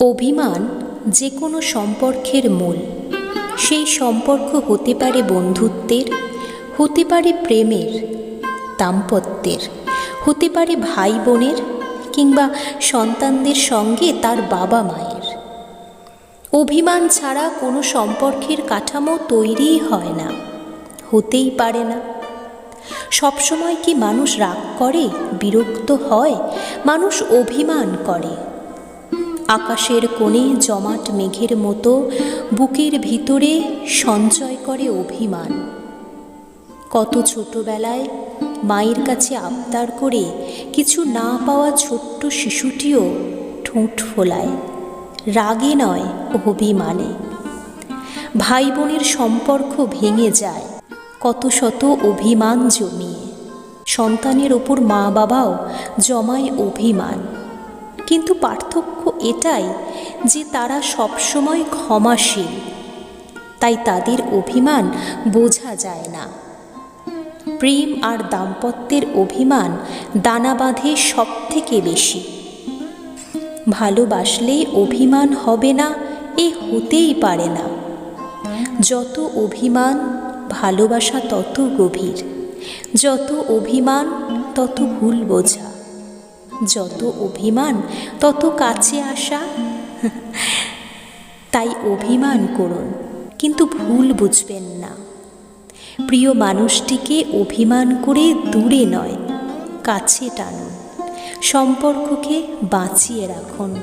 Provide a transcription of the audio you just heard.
অভিমান যে কোনো সম্পর্কের মূল। সেই সম্পর্ক হতে পারে বন্ধুত্বের, হতে পারে প্রেমের, দাম্পত্যের, হতে পারে ভাই বোনের কিংবা সন্তানদের সঙ্গে তার বাবা মায়ের অভিমান ছাড়া কোনো সম্পর্কের কাঠামো তৈরিই হয় না, হতেই পারে না। সবসময় কি মানুষ রাগ করে, বিরক্ত হয়, মানুষ অভিমান করে? আকাশের কোণে জমাট মেঘের মতো বুকের ভিতরে সঞ্চয় করে অভিমান। কত ছোটবেলায় মায়ের কাছে আবদার করে কিছু না পাওয়া ছোট্ট শিশুটিও ঠোঁট ফোলায়, রাগে নয় অভিমানে। ভাই বোনের সম্পর্ক ভেঙে যায়, কত শত অভিমান জমিয়ে। সন্তানের ওপর মা বাবাও জমায় অভিমান। কিন্তু পার্থক্য এটাই যে তারা সবসময় ক্ষমাশীল। তাই তাদের অভিমান বোঝা যায় না। প্রেম আর দাম্পত্যের অভিমান দানা বাঁধে সব থেকে বেশি। ভালোবাসলে অভিমান হবে না, এ হতেই পারে না। যত অভিমান, ভালোবাসা তত গভীর। যত অভিমান, তত ভুল বোঝা। যত অভিমান, তত কাছে আসা। তাই অভিমান করুন, কিন্তু ভুল বুঝবেন না। প্রিয় মানুষটিকে অভিমান করে দূরে নয়, কাছে টানুন। সম্পর্ককে বাঁচিয়ে রাখুন।